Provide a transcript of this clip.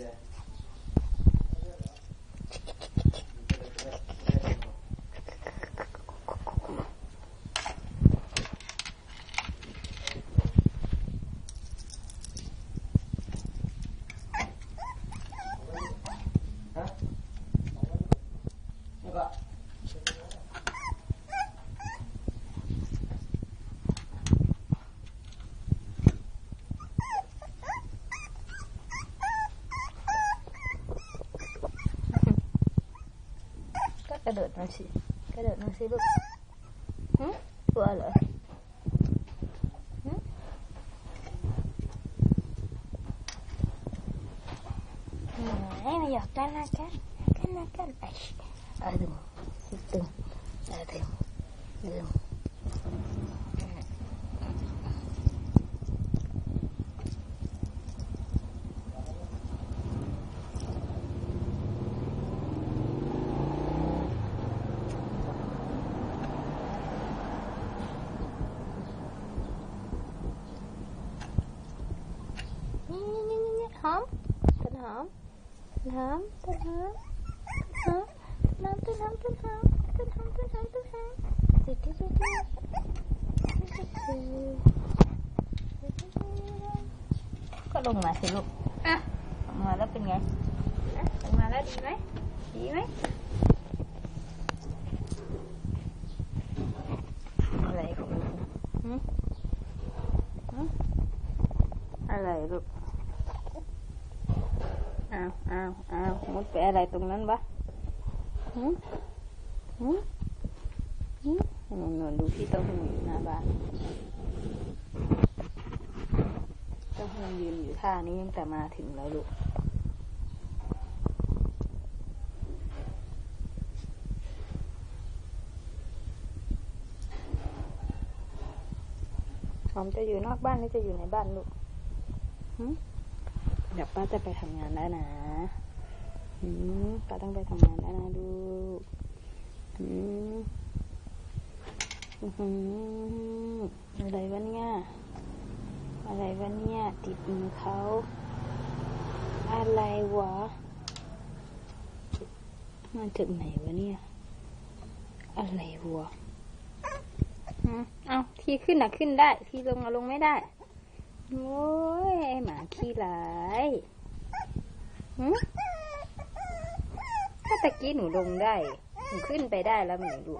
Yeah. ระโดดมาสิกระโดดมาสิลูกหึกลัวเหรอหึไหนมาหยอกกันนะกันกันนะกันไอ้เอาดึงดึงเอาดึงดึ hóm tên hóm tên hóm tên hóm tên hóm tên hóm tên hóm tên hóm tên hóm tên hóm tên hóm kok lu ngasih lu ah ngalapin ya ah ngalah di mana di mana Alaikum. Hmm? Hmm? Alaikum. อ้าอาแล้วเป็นไงอะลงมาแล้วดีไหมดไหมอะไรของลูกหืมหืมอะไรลูกอ้าวอ้าวมุดไปอะไรตรงนั้นวะหืมหืมหืมนนนดูพี่เต้าหู้อยู่หน้าบ้านเต้าหู้ยืนอยู่ท่านี้ตั้งแต่มาถึงแล้วลูกหอมจะอยู่นอกบ้านหรือจะอยู่ในบ้านลูกหึ เดี๋ยวป้าจะไปทำงานแล้วนะหืมป้าต้องไปทำงานแล้วนะลูกหืมอื้อะไรวะเนี่ย อะไรวะเนี่ย ติดมือเขา อะไรวะมาจากไหนวะเนี่ย อะไรวะอืมเอาที่ขึ้นน่ะขึ้นได้ ที่ลงอะลงไม่ได้ โอ้ยไอหมาขี้ร้ายหืมก็ตะกี้หนูลงได้ หนูขึ้นไปได้แล้วหนูดู